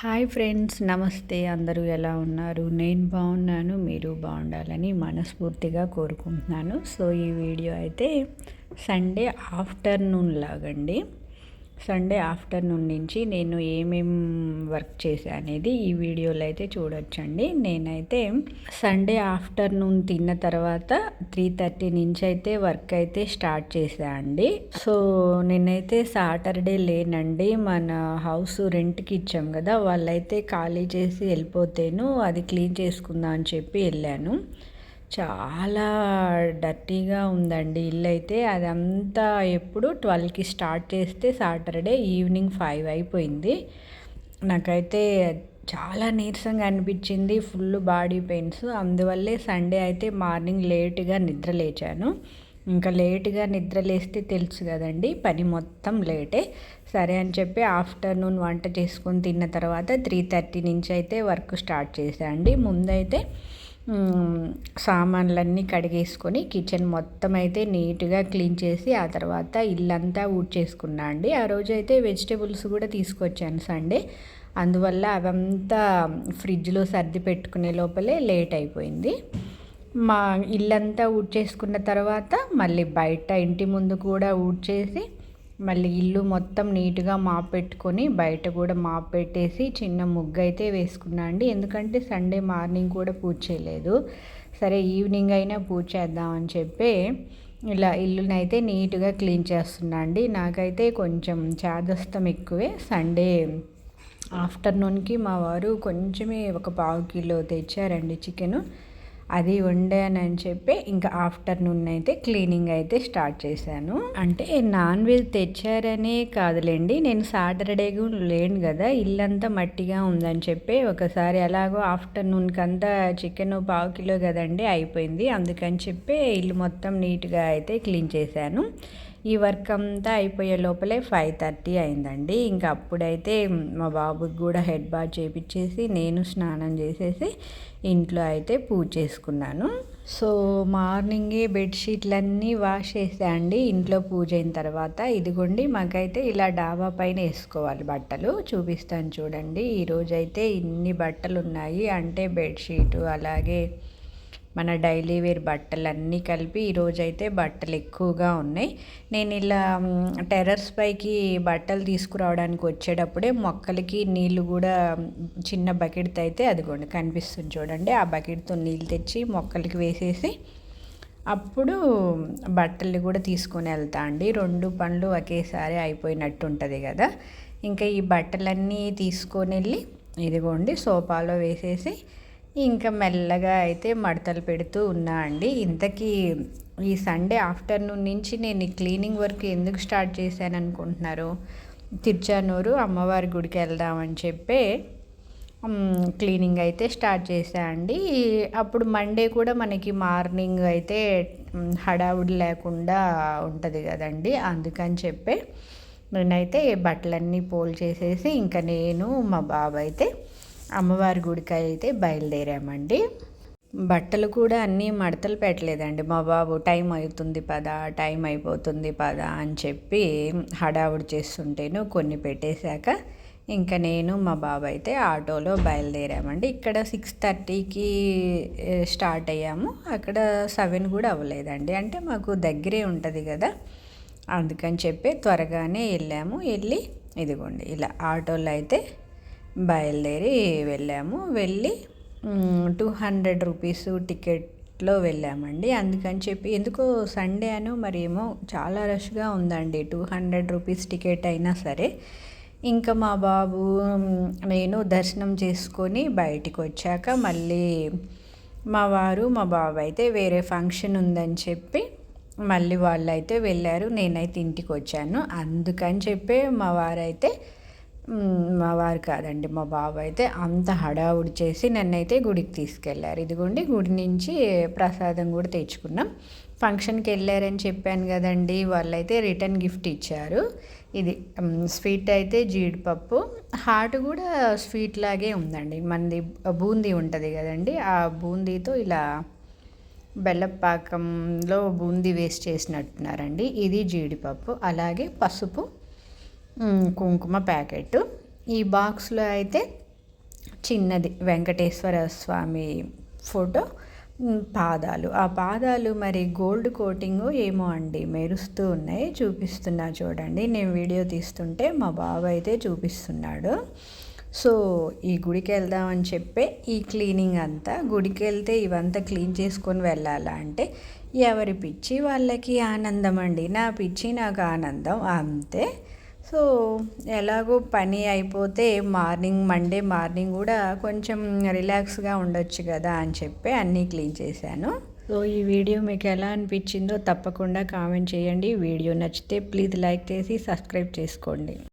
Hi friends నమస్తే. అందరూ ఎలా ఉన్నారు? నేను బాగున్నాను మీరు బాగుండాలని మనస్ఫూర్తిగా కోరుకుంటున్నాను. సో ఈ వీడియో అయితే సండే ఆఫ్టర్నూన్ లాగండి. సండే ఆఫ్టర్నూన్ నుంచి నేను ఏమేం వర్క్ చేశా అనేది ఈ వీడియోలో అయితే చూడొచ్చండి. నేనైతే సండే ఆఫ్టర్నూన్ తిన్న తర్వాత త్రీ థర్టీ నుంచి అయితే వర్క్ అయితే స్టార్ట్ చేశా అండి. సో నేనైతే సాటర్డే లేనండి. మన హౌస్ రెంట్కి ఇచ్చాం కదా వాళ్ళైతే ఖాళీ చేసి వెళ్ళిపోతేను అది క్లీన్ చేసుకుందాం అని చెప్పి వెళ్ళాను. చాలా డర్టీగా ఉందండి ఇల్లు అయితే అదంతా ఎప్పుడు ట్వెల్వ్కి స్టార్ట్ చేస్తే సాటర్డే ఈవినింగ్ ఫైవ్ అయిపోయింది. నాకైతే చాలా నీరసంగా అనిపించింది ఫుల్ బాడీ పెయిన్స్. అందువల్లే సండే అయితే మార్నింగ్ లేట్గా నిద్ర లేచాను. ఇంకా లేట్గా నిద్ర లేస్తే తెలుసు కదండి పని మొత్తం లేటే. సరే అని చెప్పి ఆఫ్టర్నూన్ వంట చేసుకొని తిన్న తర్వాత త్రీ థర్టీ నుంచి అయితే వర్క్ స్టార్ట్ చేసా అండి ముందైతే సామాన్లన్నీ కడిగేసుకొని కిచెన్ మొత్తం అయితే నీట్గా క్లీన్ చేసి ఆ తర్వాత ఇల్లంతా ఊడ్చేసుకున్నా అండి. ఆ రోజు అయితే వెజిటేబుల్స్ కూడా తీసుకొచ్చాను సండే. అందువల్ల అవంతా ఫ్రిడ్జ్లో సర్ది పెట్టుకునే లోపలే లేట్ అయిపోయింది. మా ఇల్లంతా ఊడ్చేసుకున్న తర్వాత మళ్ళీ బయట ఇంటి ముందు కూడా ఊడ్చేసి మళ్ళీ ఇల్లు మొత్తం నీట్గా మాప్ పెట్టుకొని బయట కూడా మాప్ పెట్టేసి చిన్న ముగ్గు అయితే వేసుకున్నా అండి. ఎందుకంటే సండే మార్నింగ్ కూడా పూజ చేయలేదు. సరే ఈవినింగ్ అయినా పూజ చేద్దామని చెప్పి ఇలా ఇల్లునైతే నీట్గా క్లీన్ చేస్తున్నా అండి. నాకైతే కొంచెం చేదస్తం ఎక్కువే. సండే ఆఫ్టర్నూన్కి మా వారు కొంచెమే ఒక పావు కిలో తెచ్చారండి చికెను. అది వండానని చెప్పి ఇంకా ఆఫ్టర్నూన్ అయితే క్లీనింగ్ అయితే స్టార్ట్ చేశాను. అంటే నాన్ వెజ్ తెచ్చారనే కాదులేండి నేను సాటర్డే లేను కదా ఇల్లంతా మట్టిగా ఉందని చెప్పి ఒకసారి అలాగో ఆఫ్టర్నూన్కి అంతా చికెన్ పావు కిలో కదండి అయిపోయింది అందుకని చెప్పి ఇల్లు మొత్తం నీట్గా అయితే క్లీన్ చేశాను. ఈ వర్క్ అంతా అయిపోయే లోపలే ఫైవ్ థర్టీ అయిందండి. ఇంకా అప్పుడైతే మా బాబుకి కూడా హెడ్ బాత్ చేపించేసి నేను స్నానం చేసేసి ఇంట్లో అయితే పూజ చేసుకున్నాను. సో మార్నింగే బెడ్షీట్లన్నీ వాష్ చేసా అండి. ఇంట్లో పూజ అయిన తర్వాత ఇదిగోండి మాకైతే ఇలా డాబా పైన వేసుకోవాలి బట్టలు. చూపిస్తాను చూడండి. ఈరోజైతే ఇన్ని బట్టలు ఉన్నాయి అంటే బెడ్షీటు అలాగే మన డైలీ వేర్ బట్టలు అన్నీ కలిపి ఈరోజైతే బట్టలు ఎక్కువగా ఉన్నాయి. నేను ఇలా టెర్రస్ పైకి బట్టలు తీసుకురావడానికి వచ్చేటప్పుడే మొక్కలకి నీళ్ళు కూడా చిన్న బకెట్తో అయితే అదిగోండి కనిపిస్తుంది చూడండి. ఆ బకెట్తో నీళ్ళు తెచ్చి మొక్కలకి వేసేసి అప్పుడు బట్టలు కూడా తీసుకొని వెళ్తా అండి. రెండు పనులు ఒకేసారి అయిపోయినట్టు ఉంటుంది కదా. ఇంకా ఈ బట్టలన్నీ తీసుకొని వెళ్ళి ఇదిగోండి సోఫాలో వేసేసి ఇంకా మెల్లగా అయితే మడతలు పెడుతూ ఉన్నా అండి. ఇంతకీ ఈ సండే ఆఫ్టర్నూన్ నుంచి నేను ఈ క్లీనింగ్ వర్క్ ఎందుకు స్టార్ట్ చేశాను అనుకుంటున్నారు తిరుచానూరు అమ్మవారి గుడికి వెళ్దామని చెప్పి క్లీనింగ్ అయితే స్టార్ట్ చేశా అండి. అప్పుడు మండే కూడా మనకి మార్నింగ్ అయితే హడావుడి లేకుండా ఉంటుంది కదండి. అందుకని చెప్పి నేనైతే బట్టలన్నీ పోల్ చేసేసి ఇంకా నేను మా బాబు అయితే అమ్మవారి గుడికి అయితే బయలుదేరామండి. బట్టలు కూడా అన్నీ మడతలు పెట్టలేదండి. మా బాబు టైం అవుతుంది పదా టైం అయిపోతుంది పదా అని చెప్పి హడావుడి చేస్తుంటేను కొన్ని పెట్టేశాక ఇంకా నేను మా బాబు అయితే ఆటోలో బయలుదేరామండి. ఇక్కడ సిక్స్ థర్టీకి స్టార్ట్ అయ్యాము. అక్కడ సెవెన్ కూడా అవ్వలేదండి. అంటే మాకు దగ్గరే ఉంటుంది కదా. అందుకని చెప్పి త్వరగానే వెళ్ళాము. వెళ్ళి ఇదిగోండి ఇలా ఆటోలో అయితే బయలుదేరి వెళ్ళాము. వెళ్ళి టూ హండ్రెడ్ రూపీస్ టికెట్లో వెళ్ళామండి. అందుకని చెప్పి ఎందుకో సండే అను మరి ఏమో చాలా రష్గా ఉందండి. టూ హండ్రెడ్ రూపీస్ టికెట్ అయినా సరే. ఇంకా మా బాబు నేను దర్శనం చేసుకొని బయటికి వచ్చాక మళ్ళీ మా వారు మా బాబు అయితే వేరే ఫంక్షన్ ఉందని చెప్పి మళ్ళీ వాళ్ళు అయితే వెళ్ళారు. నేనైతే ఇంటికి వచ్చాను. అందుకని చెప్పి మా వారైతే మా వారు కాదండి మా బాబు అయితే అంత హడావుడి చేసి నన్నైతే గుడికి తీసుకెళ్ళారు. ఇదిగోండి గుడి నుంచి ప్రసాదం కూడా తెచ్చుకున్నాం. ఫంక్షన్కి వెళ్ళారని చెప్పాను కదండి వాళ్ళైతే రిటర్న్ గిఫ్ట్ ఇచ్చారు. ఇది స్వీట్ అయితే జీడిపప్పు. హార్ట్ కూడా స్వీట్ లాగే ఉందండి. మనది బూందీ ఉంటుంది కదండి ఆ బూందీతో ఇలా బెల్లపాకంలో బూందీ వేస్ట్ చేసినట్టున్నారండి. ఇది జీడిపప్పు అలాగే పసుపు కుంకుమ ప్యాకెట్. ఈ బాక్స్లో అయితే చిన్నది వెంకటేశ్వర స్వామి ఫోటో పాదాలు. ఆ పాదాలు మరి గోల్డ్ కోటింగ్ ఏమో అండి మెరుస్తూ ఉన్నాయి చూపిస్తున్నా చూడండి. నేను వీడియో తీస్తుంటే మా బావ అయితే చూపిస్తున్నాడు. సో ఈ గుడికి వెళ్దామని చెప్పే ఈ క్లీనింగ్ అంతా గుడికి వెళ్తే ఇవంతా క్లీన్ చేసుకొని వెళ్ళాలా అంటే ఎవరి పిచ్చి వాళ్ళకి ఆనందం అండి. నా పిచ్చి నాకు ఆనందం అంతే. సో ఎలాగో పని అయిపోతే మార్నింగ్ మండే మార్నింగ్ కూడా కొంచెం రిలాక్స్గా ఉండొచ్చు కదా అని చెప్పి అన్నీ క్లీన్ చేశాను. సో ఈ వీడియో మీకు ఎలా అనిపించిందో తప్పకుండా కామెంట్ చేయండి. వీడియో నచ్చితే ప్లీజ్ లైక్ చేసి సబ్స్క్రైబ్ చేసుకోండి.